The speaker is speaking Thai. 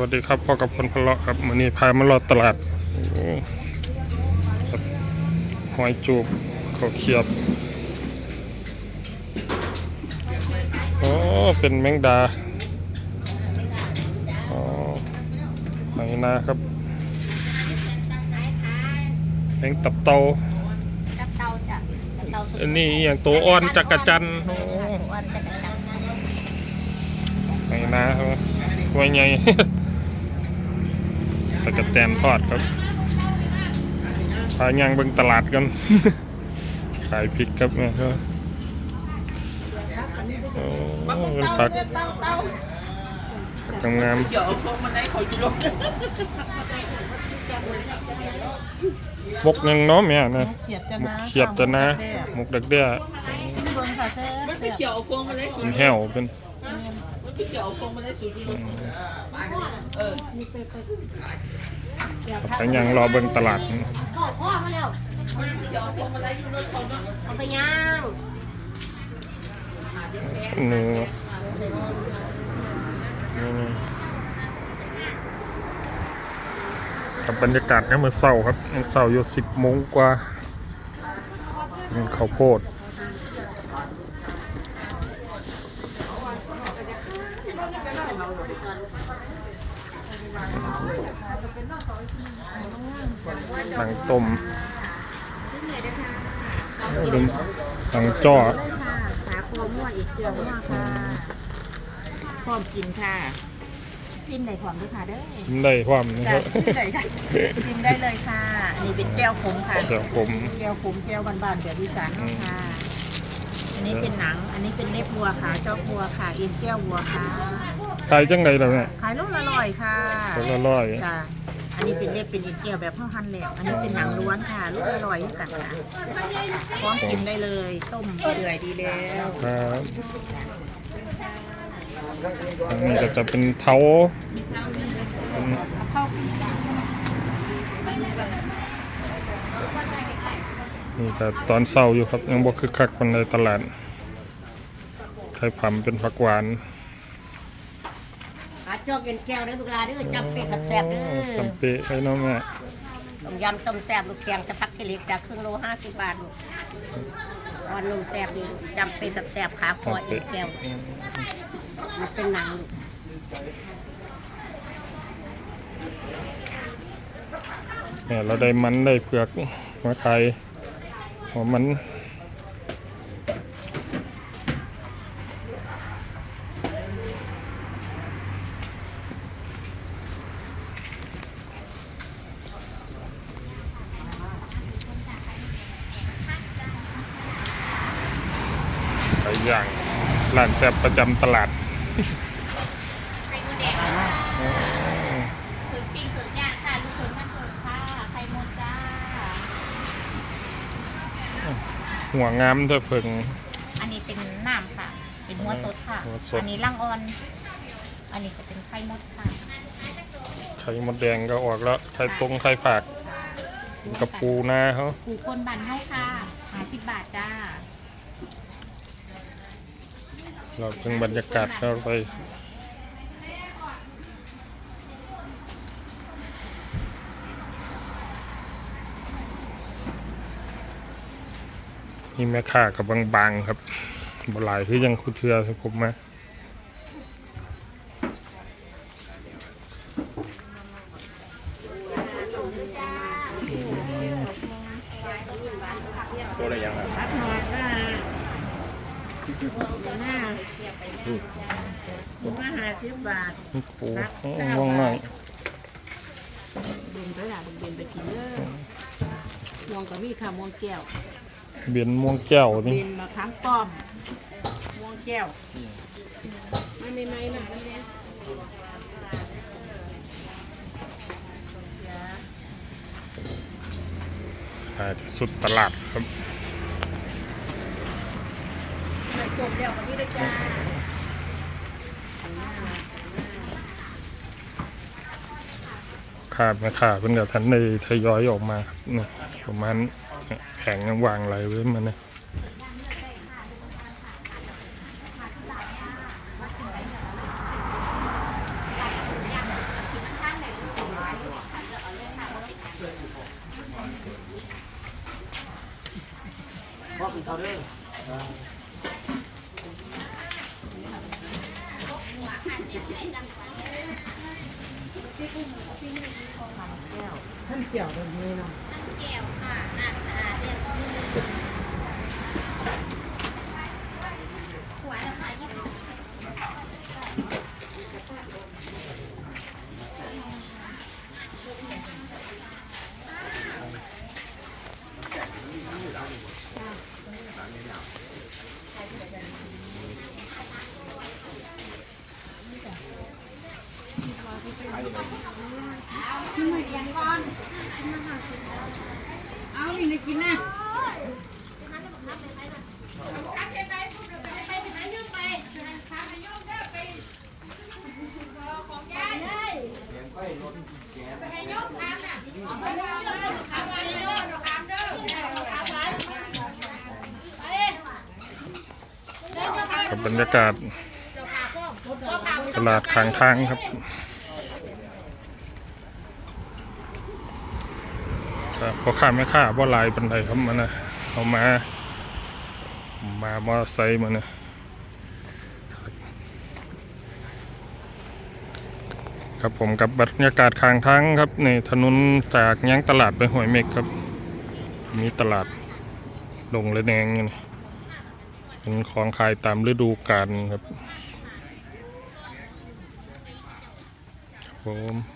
วัสดีครับพ่อกับคนพะเลาะครับวันนี้พามาเลาะตลาดโอ้ครับหอยจูบข้าวเขียบโอ้เป็นแมงดาอ๋อหอยนาครับแมงตับเตาตับเตาจ้ะตับเตาสุดอันนี้อหย่างตัวอ่อนจักรจันทร์โอ้อ่อนจักรจันทร์หอยนาครับหอยใหญ่ ตะกะแตนทอดครับพายังเบิ่งตลาดกัน ขายพริกครับเนี่ยครับโอ้เป็นผักผักงามเดี๋ยวเอาพวกมันได้เขาอยู่ลงๆมกยังเน้อแม่นะเขียดจะมกนะเขียดจะนะมกดักเดี้ยเบิ่งค่ะเซ่มันไปเขียวเอา พวงมาได้สูเป็งนแห้วเป็นมันไปเขียวเอาพวงมาได้สูงอยู่ลงเออพายังรอเบิ่งตลาดขอข้อมาแล้วเขียวเอาพวงมาได้อยู่ลงเขาเนาะเอาไปย่างเนื้อนี่ครับบรรยากาศเนี่ยามมื่อเศร้าครับยังเศร้าอยู่สิบโมงกว่านี่ข้าวโพด หนังต้มเป็นหนังจ้อขาโคมั่วอีกเกลือมั่วค่ะพร้อมกินค่ะซิมไหนพร้อมด้วยค่ะเด้อชิมได้ความนะคจ้ะรับชิมได้ค่ะชิมได้เลยค่ะ อันนี้เป็นแก้วขมค่ะเดี๋ยวผมแก้วขมแก้วบานๆแบบอีสานเนาะค่ะ อันนี้เป็นหนัง อันนี้เป็นเล็บวัวค่ะ เจ้าวัวค่ะเอ็นแก้ววัวค่ะ ขายจังไดล่ะเนี่ยขายลูกละร้อยค่ะคนละร้อยจ้ะอันนี้เป็นเล็บเป็นเอ็นแก้วแบบข้าวหั่นแล้วอันนี้เป็นหนังล้วนค่ะลูกละร้อยด้วยกันค่ะพร้อมกินได้เลย ต้มเปื่อยดีแล้วครับอันนี้ก็จะเป็นเท้านี่ ก็ตอนเช้าอยู่ครับ ยังบ่คึกคักปานในตลาดไข่ผำเป็นผักหวานอาจอกเอ็นแก้วเด้อลูกหลานเด้อจำเป็ดแซ่บๆเด้อจำเปะไอ้น้องแม่ต้มยำต้มแซ่บลูกแกงสะพักขี้เหล็กจากครึ่งโลห้าสิบบาทลูกอ่อนนุ่มแซ่บดีลูกจำเป็ดแซ่บๆขาคอเอ็นแก้วมันเป็นหนังลูกเนี่ยเราได้มันได้เผือกมาขายหัว มันไก่ย่างร้านแซ่บประจำตลาด หัวงามเถอะเพิงอันนี้เป็นน้ำค่ะ เป็นหัวสดค่ะ หัวสด อันนี้ล่างอ่อน อันนี้ก็เป็นไข่มดค่ะ ไข่มดแดงก็ออกแล้ว ไข่ตรงไข่ฝากกระปูนาเขาปูคนบันเฮาค่ะหาสิบบาทจ้าเราเพิ่งบรรยากาศเข้าไป นี่แม่ค้ากับบางๆครับบหลายคือยังคุเทือให้ผมมาตัวอะไรยังไงมาหาสิบบาทปูง่วงหน่อยเดินไปล่ะเดินไปกินเลยมองกับมีค่ะมองแก้ว เบียนม่วงแก้วนี่เป็นมะขามป้อมมองแก้วมันไม่ไม่ะมันเนี่ยขายที่สุดตลาดครับจบแล้วกับพี่ด้วยจ้าขาดนะขาดเป็นเดี๋ยวทันในทยอยออกมาครับเนี่ยประมาณนี่ย แผงวางอะไรไว้มันนะพ่อเป็นเขาเด้อ นี่ยเลยเนาะอาอี กกินนะกับบรรยากาศตลาดข้างทางครับ พอข้าไม่ค่าว่าลายบันไดครับมันนะเอามา มามอเตอร์ไซค์มานนะครับผมกับบรรยากาศข้างทางครับในถนนจากยังตลาดไปห้วยเม็กครับ มีตลาดดงและแดงนี่นะเป็นของขายตามฤดูกาลครับครับผม